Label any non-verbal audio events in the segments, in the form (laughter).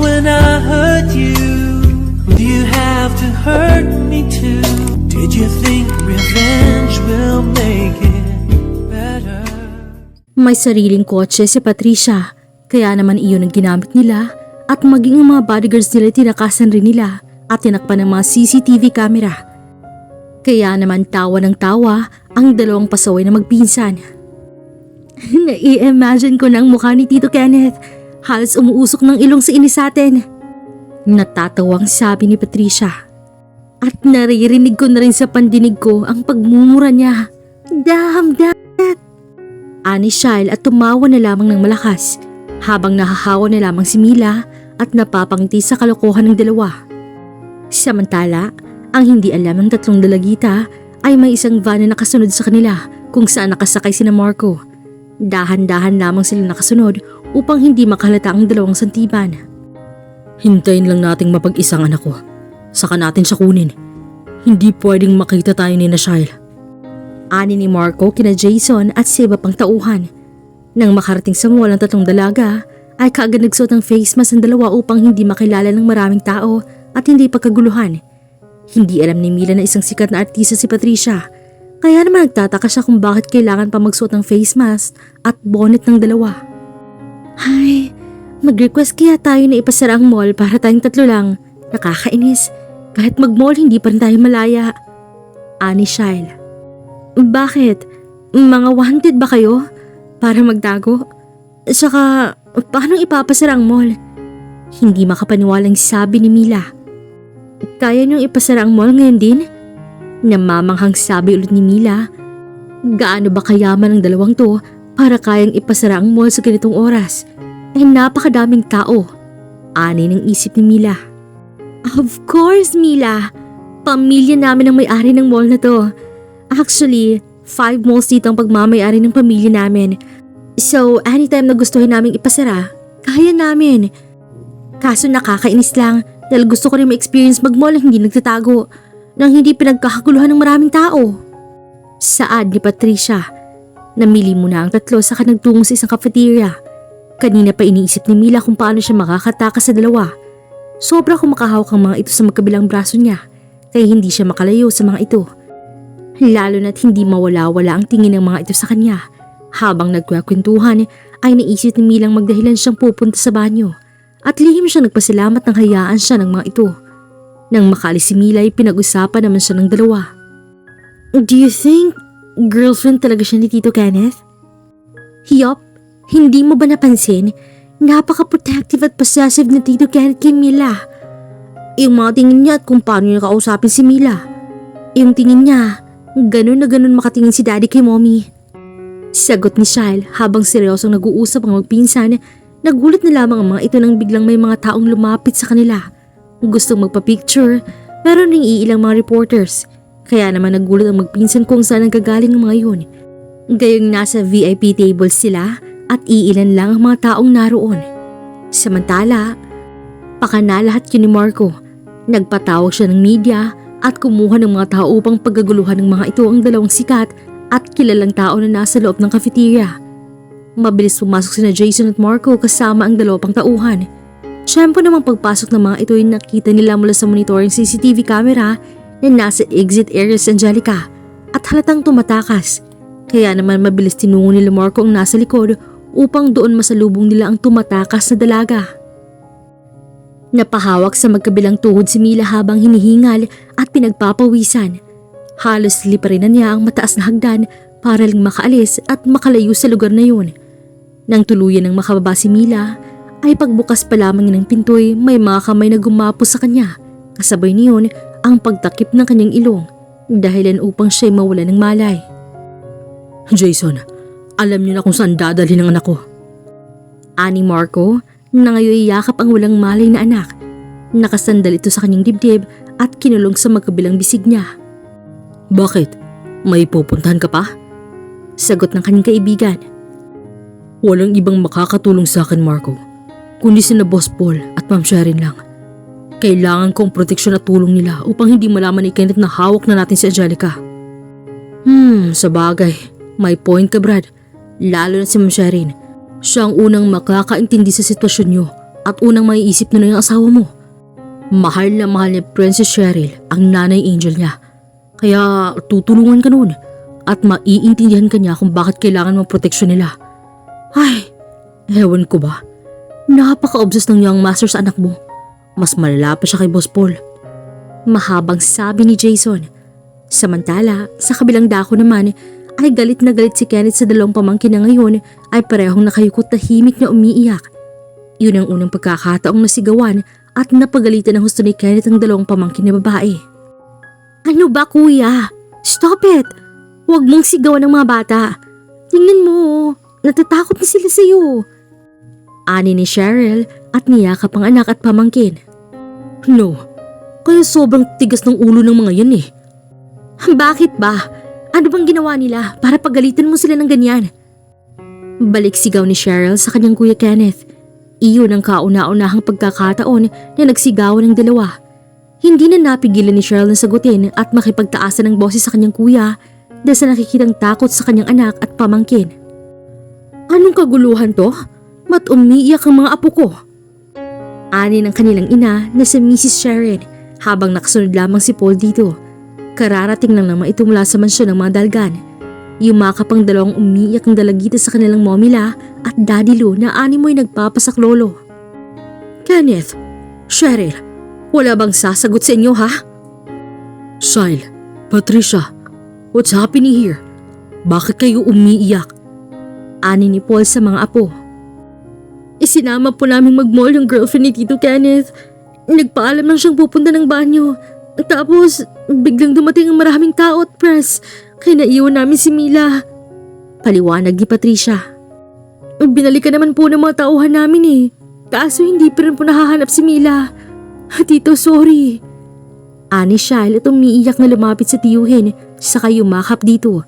when I hurt you? Do you have to hurt me too? Did you think revenge will make it better? May sariling kotse si Patricia, kaya naman iyon ang ginamit nila at maging ang mga bodyguards nila tinakasan rin nila at tinakpan ng mga CCTV camera. Kaya naman tawa ng tawa ang dalawang pasaway na magpinsan. (laughs) Nai-imagine ko ang mukha ni Tito Kenneth. Halos umuusok ng ilong sa inis sa atin. Natatawang sabi ni Patricia. At naririnig ko na rin sa pandinig ko ang pagmumura niya. Damn, damn. Ani Shile at tumawa na lamang ng malakas habang nahahawa na lamang si Mila at napapangiti sa kalokohan ng dalawa. Samantala, ang hindi alam ng tatlong dalagita ay may isang van na nakasunod sa kanila kung saan nakasakay sina Marco. Dahan-dahan lamang sila nakasunod upang hindi makalata ang dalawang santiban. Hintayin lang nating mapag-isang anak ko. Saka natin siya kunin. Hindi pwedeng makita tayo ni na Shile. Ani ni Marco kina Jason at sa iba pang tauhan. Nang makarating sa mall ang tatlong dalaga, ay kaagad nagsuot ng face mask ang dalawa upang hindi makilala ng maraming tao at hindi pagkaguluhan. Hindi alam ni Mila na isang sikat na artista si Patricia, kaya naman nagtataka siya kung bakit kailangan pa magsuot ng face mask at bonnet ng dalawa. Ay, mag-request kaya tayo na ipasara ang mall para tayong tatlo lang. Nakakainis. Kahit mag-mall, hindi pa rin tayo malaya. Ani Shile. Bakit? Mga wanted ba kayo? Para magtago? Saka, paano ipapasara ang mall? Hindi makapaniwalang sabi ni Mila. Kaya niyong ipasara ang mall ngayon din? Namamanghang sabi ulit ni Mila. Gaano ba kayaman ng dalawang to para kayang ipasara ang mall sa ganitong oras? Eh napakadaming tao. Ani ng isip ni Mila. Of course, Mila. Pamilya namin ang may-ari ng mall na to. Actually, five malls dito ang pagmamayari ng pamilya namin. So, anytime na gustuhin naming ipasara, kaya namin. Kaso nakakainis lang dahil gusto ko rin ma-experience mag-mall hindi nagtatago nang hindi pinagkakaguluhan ng maraming tao. Saad ni Patricia. Namili muna ang tatlo saka nagtungo sa isang cafeteria. Kanina pa iniisip ni Mila kung paano siya makakatakas sa dalawa. Sobra kung makahawak ang mga ito sa magkabilang braso niya kaya hindi siya makalayo sa mga ito. Lalo na't hindi mawala-wala ang tingin ng mga ito sa kanya. Habang nagkwakwentuhan ay naisip ni Milang magdahilan siyang pupunta sa banyo. At lihim siya nagpasalamat ng hayaan siya ng mga ito. Nang makalis si Mila ay pinag-usapan naman siya ng dalawa. Do you think girlfriend talaga siya ni Tito Kenneth? Yup, hindi mo ba napansin? Napaka-protective at possessive na Tito Kenneth kay Mila. Yung mga tingin niya at kung paano niya kausapin si Mila. Yung tingin niya, Ganun na ganun makatingin si daddy kay mommy. Sagot ni Shile habang seryosong nag-uusap ang magpinsan, nagulat na lamang ang mga ito nang biglang may mga taong lumapit sa kanila. Gustong magpa-picture, pero ring iilang mga reporters. Kaya naman nagulat ang magpinsan kung saan ang gagaling ng mga yun. Gayong nasa VIP table sila at iilan lang ang mga taong naroon. Samantala, pakana lahat yun ni Marco. Nagpatawag siya ng media at kumuha ng mga tao upang paggaguluhan ng mga ito ang dalawang sikat at kilalang tao na nasa loob ng cafeteria. Mabilis pumasok sina Jason at Marco kasama ang dalawa pang tauhan. Siyempre namang pagpasok ng mga ito ay nakita nila mula sa monitoring CCTV camera na nasa exit area si Angelica at halatang tumatakas. Kaya naman mabilis tinungo nila Marco ang nasa likod upang doon masalubong nila ang tumatakas na dalaga. Napahawak sa magkabilang tuhod si Mila habang hinihingal at pinagpapawisan. Halos liparin na niya ang mataas na hagdan para lang makaalis at makalayo sa lugar na yun. Nang tuluyan ng makababa si Mila, ay pagbukas pa lamang ng pintoy may mga kamay na gumapos sa kanya. Kasabay niyon ang pagtakip ng kanyang ilong dahilan upang siya'y mawala ng malay. Jason, alam niyo na kung saan dadalhin ang anak ko. Ani Marco na ngayon yakap ang walang malay na anak. Nakasandal ito sa kanyang dibdib at kinulong sa magkabilang bisig niya. Bakit? May pupuntahan ka pa? Sagot ng kanyang kaibigan. Walang ibang makakatulong sa akin, Marco. Kundi sina Boss Paul at Ma'am Sharon lang. Kailangan kong proteksyon at tulong nila upang hindi malaman ni Kenneth na hawak na natin si Angelica. Hmm, sa bagay. May point ka, Brad. Lalo na si Ma'am Sharon. Siya ang unang makakaintindi sa sitwasyon niyo At unang maiisip na yung asawa mo. Mahal na mahal ni Princess Cheryl ang nanay angel niya. Kaya tutulungan ka noon at maiintindihan ka niya kung bakit kailangan ng proteksyon nila. Ay, ewan ko ba? Napaka-obsessed ng young master sa anak mo. Mas malala pa siya kay Boss Paul. Mahabang sabi ni Jason. Samantala, sa kabilang dako naman, ay galit na galit si Kenneth sa dalawang pamangkin na ngayon ay parehong nakayukot tahimik na umiiyak. Yun ang unang pagkakataong nasigawan at napagalitan ng husto ni Kenneth ang dalawang pamangkin na babae. Ano ba kuya? Stop it! Huwag mong sigawan ng mga bata. Tingnan mo, natatakot na sila sa'yo. Ani ni Cheryl at niyakap ang anak at pamangkin. No, kaya sobrang tigas ng ulo ng mga yan eh. Bakit ba? Ano bang ginawa nila para pagalitan mo sila ng ganyan? Balik sigaw ni Cheryl sa kanyang kuya Kenneth. Iyon ang kauna-unahang pagkakataon na nagsigawan ng dalawa. Hindi na napigilan ni Cheryl na sagutin at makipagtaasan ng boses sa kanyang kuya dahil sa nakikitang takot sa kanyang anak at pamangkin. Anong kaguluhan to? Mat umiiyak ang mga apo ko? Ani ng kanilang ina na si Mrs. Sharon habang nakasunod lamang si Paul dito. Kararating lang naman ito mula sa mansyon ng mga dalgan. Yumakap ang dalawang umiiyak ng dalagita sa kanilang momila at Daddy Lou na animoy nagpapasak lolo. Kenneth, Cheryl, wala bang sasagot sa inyo ha? Shyle, Patricia, what's happening here? Bakit kayo umiiyak? Ani ni Paul sa mga apo. Isinama po namin mag-mall yung girlfriend ni Tito Kenneth. Nagpaalam lang siyang pupunta ng banyo. Tapos, biglang dumating ang maraming tao at press. Kaya naiwan namin si Mila. Paliwanag ni Patricia. Binalikan naman po ng mga tauhan namin eh. Kaso hindi pa rin po nahahanap si Mila. Tito, sorry. Ani Shyle at umiiyak na lumapit sa tiyuhin saka yumakap dito.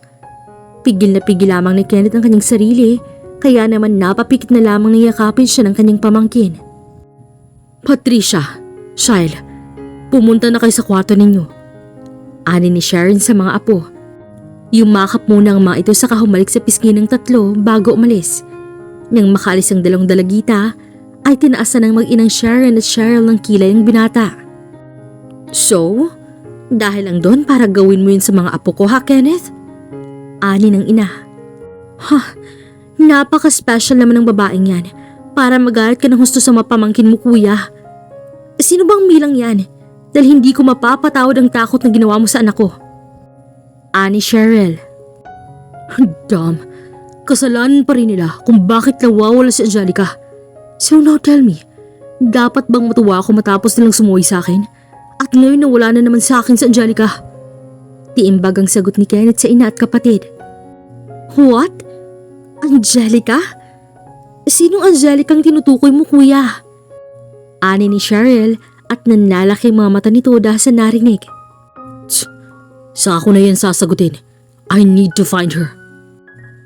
Pigil na pigil lamang ni Kenneth ang kanyang sarili kaya naman napapikit na lamang niyakapin siya ng kanyang pamangkin. Patricia, Shyle, pumunta na kayo sa kwarto ninyo. Ani ni Sharon sa mga apo. Yumakap muna ang mga ito sa kahumalik sa pisngi ng tatlo bago umalis. Nang makalis ang dalawang dalagita, ay tinaasan ng mag-inang Sharon at Cheryl ng kilay ng binata. So, dahil lang doon para gawin mo yun sa mga apo ko ha, Kenneth? Ani ng ina. Ha, napaka-special naman ng babaeng yan para magalit ka ng husto sa mapamangkin mo kuya. Sino bang milang yan? Dahil hindi ko mapapatawad ang takot na ginawa mo sa anak ko. Ani Cheryl. Damn, kasalanan pa rin nila kung bakit nawawala si Angelica. So now tell me, dapat bang matuwa ako matapos nilang sumuwi sa akin? At ngayon na wala na naman sa akin si Angelica. Tiimbag ang sagot ni Kenneth sa ina at kapatid. What? Angelica? Sinong Angelica ang tinutukoy mo kuya? Ani ni Cheryl at nanlalaki mga mata nito dahil sa narinig. Tsk, sa ako na yan sasagutin. I need to find her.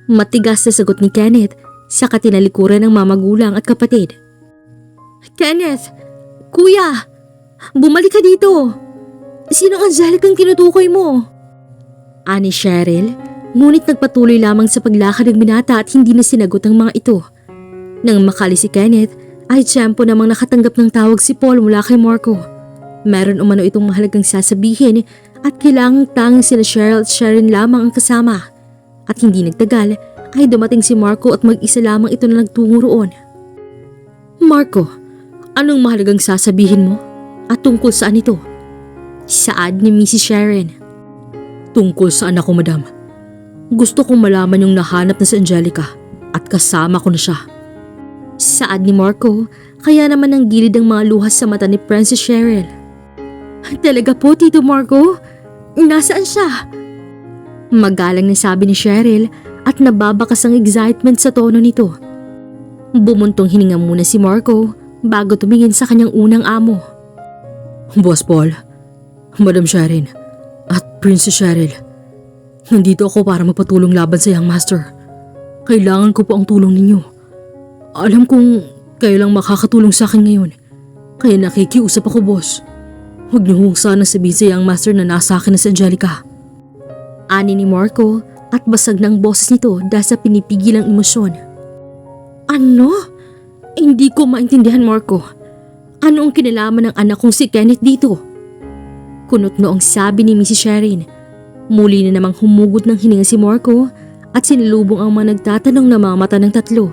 Matigas na sagot ni Kenneth sa katinalikuran ng mamagulang at kapatid. Kenneth! Kuya! Bumalik ka dito! Sinong Angelica ang tinutukoy mo? Ani Cheryl, ngunit nagpatuloy lamang sa paglakad ng binata at hindi na sinagot ang mga ito. Nang makali si Kenneth, ay tiyempo namang nakatanggap ng tawag si Paul mula kay Marco. Meron umano itong mahalagang sasabihin at kailangang tanging sila Cheryl at Sharon lamang ang kasama. At hindi nagtagal ay dumating si Marco at mag-isa lamang ito na nagtungo roon. Marco, anong mahalagang sasabihin mo? At tungkol saan ito? Saad ni Mrs. Sharon. Tungkol sa anak ko, madam. Gusto kong malaman yung nahanap na si Angelica at kasama ko na siya. Saad ni Marco, kaya naman ang gilid ang mga luhas sa mata ni Princess Cheryl. Talaga po, Tito Marco? Nasaan siya? Magalang na sabi ni Cheryl at nababakas ang excitement sa tono nito. Bumuntong hininga muna si Marco bago tumingin sa kanyang unang amo. Boss Paul, Madam Sharon, at Princess Cheryl, nandito ako para magpatulong laban sa Young Master. Kailangan ko po ang tulong ninyo. Alam kong kayo lang makakatulong sa akin ngayon. Kaya nakikiusap ako, boss. Huwag niyo hong sana sabihin sa Young Master na nasa akin na si Angelica. Ani ni Marco at basag ng boses nito dahil sa pinipigil ang emosyon. Ano? Hindi ko maintindihan, Marco. Ano ang kinalaman ng anak kong si Kenneth dito? Kunot noong sabi ni Mrs. Sherin. Muli na namang humugot ng hininga si Marco at sinalubong ang mga nagtatanong na mga mata ng tatlo.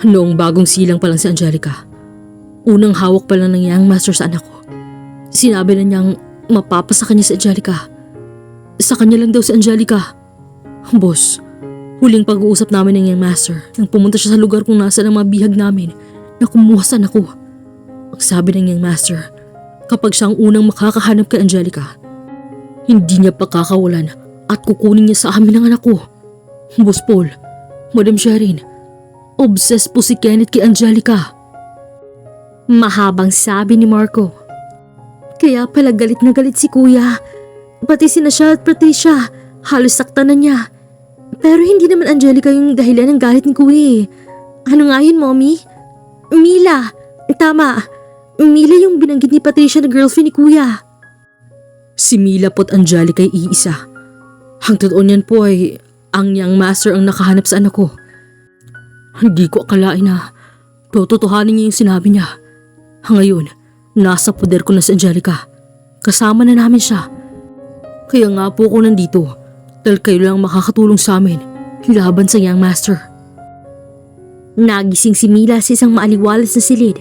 Noong bagong silang pa lang si Angelica, unang hawak pa lang ng young master sa anak ko. Sinabi na niyang mapapasa kanya si Angelica. Sa kanya lang daw si Angelica. Boss, huling pag-uusap namin ng young master nang pumunta siya sa lugar kung nasa ang mga bihag namin na kumuha sa anak ko. Ang sabi ng young master, kapag siya ang unang makakahanap kay Angelica, hindi niya pakakawalan at kukunin niya sa amin ang anak ko. Boss Paul, Madam Sherin, obsessed po si Kenneth kay Angelica. Mahabang sabi ni Marco. Kaya pala galit na galit si kuya. Pati si Nasha at Patricia, halos sakta na niya. Pero hindi naman Angelica yung dahilan ng galit ni kuya eh. Ano nga yun, mommy? Mila! Tama. Mila yung binanggit ni Patricia na girlfriend ni kuya. Si Mila po't Angelica ay iisa. Ang totoo niyan po ay ang young master ang nakahanap sa anak ko. Hindi ko akalain na tototohanin niya yung sinabi niya. Ngayon, nasa poder ko na si Angelica. Kasama na namin siya. Kaya nga po ako nandito dahil kayo lang makakatulong sa amin laban sa young master. Nagising si Mila sa isang maaliwalas na silid.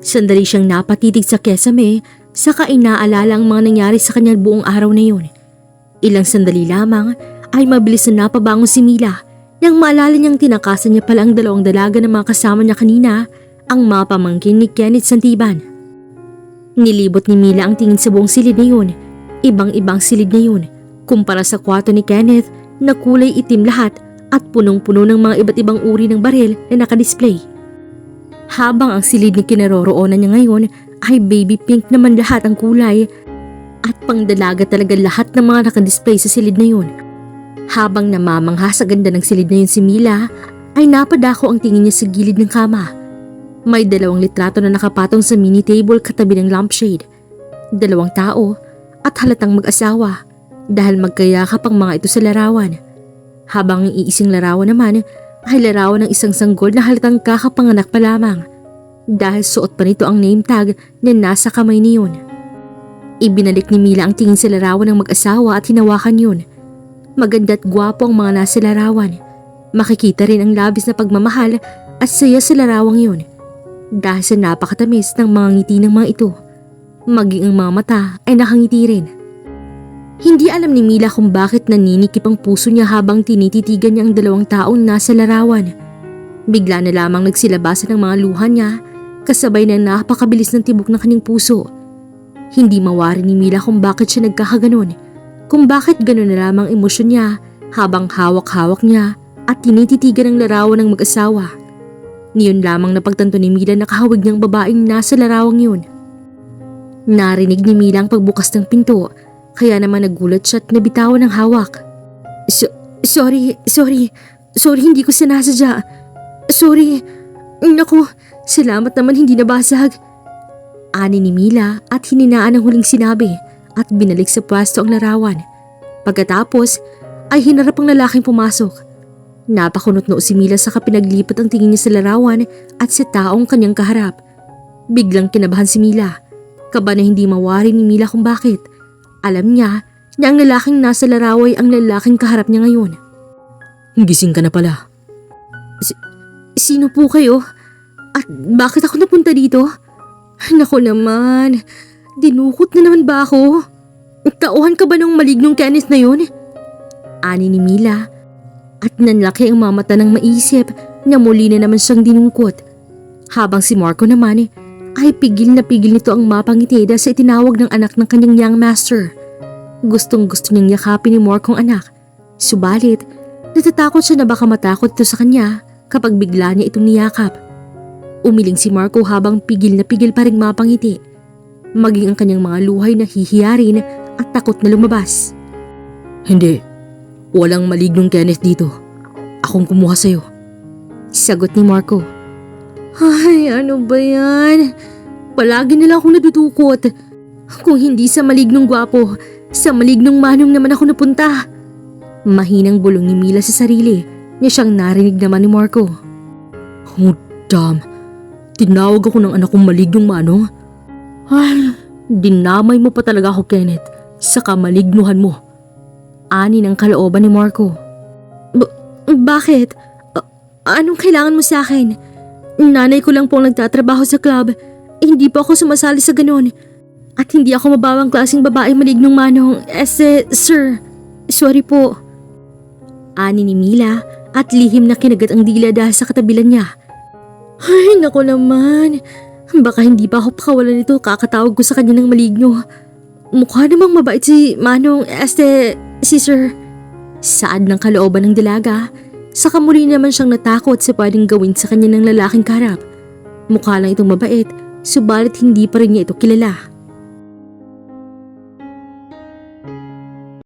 Sandali siyang napatitig sa kesame saka inaalala ang mga nangyari sa kanya buong araw na yun. Ilang sandali lamang ay mabilis na napabangon si Mila nang maalala niyang tinakasan niya pala ang dalawang dalaga na mga kasama niya kanina ang mga pamangkin ni Kenneth Santiban. Nilibot ni Mila ang tingin sa buong silid na yun. Ibang-ibang silid na yun kumpara sa kwarto ni Kenneth na kulay itim lahat at punong-puno ng mga iba't ibang uri ng baril na nakadisplay. Habang ang silid ni kinaroroonan niya ngayon ay baby pink naman lahat ang kulay at pangdalaga talaga lahat ng mga nakadisplay sa silid na yun. Habang namamangha sa ganda ng silid na yun si Mila, ay napadako ang tingin niya sa gilid ng kama. May dalawang litrato na nakapatong sa mini table katabi ng lampshade. Dalawang tao at halatang mag-asawa dahil magkayakap ang mga ito sa larawan. Habang ang iising larawan naman ay larawan ng isang sanggol na halatang kakapanganak pa lamang dahil suot pa nito ang name tag na nasa kamay niyon. Ibinalik ni Mila ang tingin sa larawan ng mag-asawa at hinawakan yun. Maganda at gwapo ang mga nasa larawan. Makikita rin ang labis na pagmamahal at saya sa larawang yun. Dahil sa napakatamis ng mga ngiti ng mga ito. Maging ang mga mata ay nakangiti rin. Hindi alam ni Mila kung bakit naninikip ang puso niya habang tinititigan niya ang dalawang taong nasa larawan. Bigla na lamang nagsilabasan ng mga luha niya kasabay na napakabilis ng tibok ng kanyang puso. Hindi mawari ni Mila kung bakit siya nagkakaganon, kung bakit ganon na lamang emosyon niya habang hawak-hawak niya at tinititigan ang larawan ng mag-asawa. Niyon lamang napagtanto ni Mila na kahawig niyang babaeng nasa larawang yun. Narinig ni Mila ang pagbukas ng pinto kaya naman nagulat siya at nabitawan ng hawak. So- sorry, sorry, sorry hindi ko sinasadya. Sorry, naku, salamat naman hindi nabasag. Ani ni Mila at hininaan ang huling sinabi at binalik sa pwesto ang larawan. Pagkatapos ay hinarap ang lalaking pumasok. Napakunot noo si Mila sa kapinaglipat ang tingin niya sa larawan at sa taong kanyang kaharap. Biglang kinabahan si Mila. Kaba na hindi mawari ni Mila kung bakit. Alam niya na ang lalaking nasa laraway ang lalaking kaharap niya ngayon. Gising ka na pala. sino po kayo? At bakit ako napunta dito? Nako naman, dinukot na naman ba ako? Tauhan ka ba ng malignong Kenneth na yun? Ani ni Mila at nanlaki ang mamata ng maisip na muli na naman siyang dinungkot. Habang si Marco naman ay pigil na pigil nito ang mapangiti dahil sa itinawag ng anak ng kanyang young master. Gustong gusto niyang yakapin ni Marco ang anak. Subalit, natatakot siya na baka matakot ito sa kanya kapag bigla niya itong niyakap. Umiling si Marco habang pigil na pigil pa rin mapangiti. Maging ang kanyang mga luhay na hihiyarin at takot na lumabas. Hindi. Walang malignong Kenneth dito. Akong kumuha sa'yo. Sagot ni Marco. Ay, ano ba yan? Palagi na lang akong nadudukot. Kung hindi sa malignong gwapo, sa malignong manong naman ako napunta. Mahinang bulong ni Mila sa sarili niya siyang narinig naman ni Marco. Oh, damn. Tinawag ako ng anak kong malignong manong. Ay, dinamay mo pa talaga ako, Kenneth, sa kamalignuhan mo. Ani ng kalooban ni Marco. Ba- bakit? A- anong kailangan mo sa akin? Nanay ko lang pong nagtatrabaho sa club. Hindi pa ako sumasali sa ganun. At hindi ako mabawang klaseng babae malignong manong. Ese, sir, sorry po. Ani ni Mila at lihim na kinagat ang dila dahil sa katabilan niya. Ay, nako naman. Baka hindi pa ako pakawalan nito kakatawag ko sa kanya ng maligno. Mukha namang mabait si Manong este si Sir. Saad ng kalooban ng dalaga, saka muli naman siyang natakot sa pwedeng gawin sa kanya ng lalaking karap. Mukha lang itong mabait, subalit hindi pa rin niya ito kilala.